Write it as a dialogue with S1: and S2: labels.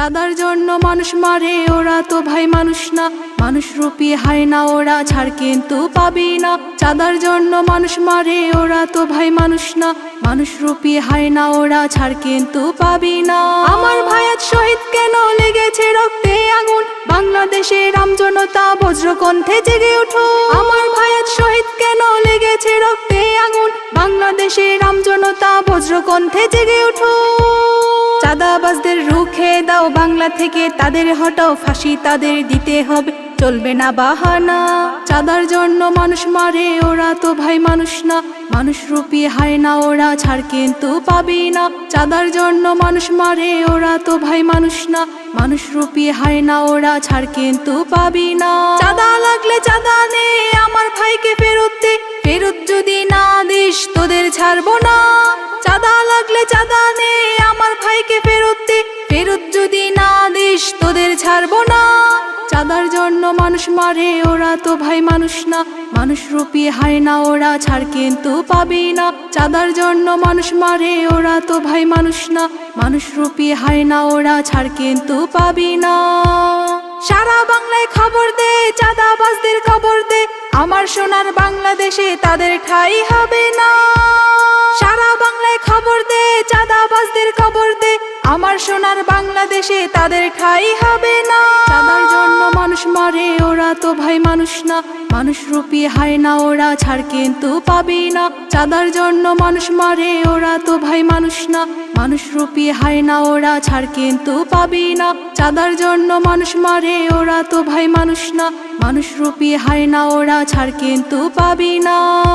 S1: চাঁদার জন্য মানুষ মারে, ওরা তো ভাই মানুষ না। মানুষ রূপী হায় না, ওরা ছাড় কিন্তু পাবি না। চাঁদার জন্য মানুষ মারে, ওরা তো ভাই মানুষ না। মানুষ রূপী হায় না, ওরা ছাড় কিন্তু পাবি না। আমার ভাইয়াত শহীদ কেন লেগেছে রক্তে আগুন? বাংলাদেশে রাম জনতা বজ্রকণ্ঠে জেগে উঠো আমার ভাইয়াত শহীদ কেন লেগেছে রক্তে আগুন? বাংলাদেশে রাম জনতা বজ্রকণ্ঠে জেগে উঠো চাঁদাবাজদের রুখে দাও বাংলা থেকে, তাদের হটাও ফাঁসি তাদের দিতে হবে। চলবে না বাহানা, চাঁদার জন্য মানুষ মারে, ওরা তো ভাই মানুষ না। মানুষ রূপী হায় না, ওরা ছাড় কিন্তু পাবি না। চাঁদার জন্য মানুষ মারে, ওরা তো ভাই মানুষ না। মানুষ রূপী হায় না, ওরা ছাড় কিন্তু পাবি না। চাঁদা লাগলে চাঁদা নে, আমার ভাইকে ফেরত ফেরত যদি না দিস, তোদের ছাড়বো না। চাঁদা লাগলে চাঁদা নে ছাড়বো না। চাঁদার জন্য মানুষ মারে, ওরা তো ভাই মানুষ না। মানুষ রূপী হায় না, ওরা ছাড় কিন্তু পাবি না। চাঁদার জন্য মানুষ মারে, ওরা তো ভাই মানুষ না। মানুষ রূপী হায় না, ওরা ছাড় কিন্তু পাবি না। সারা বাংলায় খবর দে, চাঁদাবাজদের খবর দে। আমার সোনার বাংলাদেশে তাদের ঠাই হবে না। সারা বাংলায় খবর দে, চাঁদাবাজদের খবর দে। আমার সোনার বাংলাদেশে তাদের ঠাই হবে না। চাঁদার জন্য মানুষ মারে, ওরা তো ভাই মানুষ না। মানুষ রূপী হায় না, ওরা ছাড় কিন্তু পাবি না। চাঁদার জন্য মানুষ মারে, ওরা তো ভাই মানুষ না। মানুষ রূপী হায় না, ওরা ছাড় কিন্তু পাবি না। চাঁদার জন্য মানুষ মারে, ওরা তো ভাই মানুষ না। মানুষ রূপী হায় না, ওরা ছাড় কিন্তু পাবি না।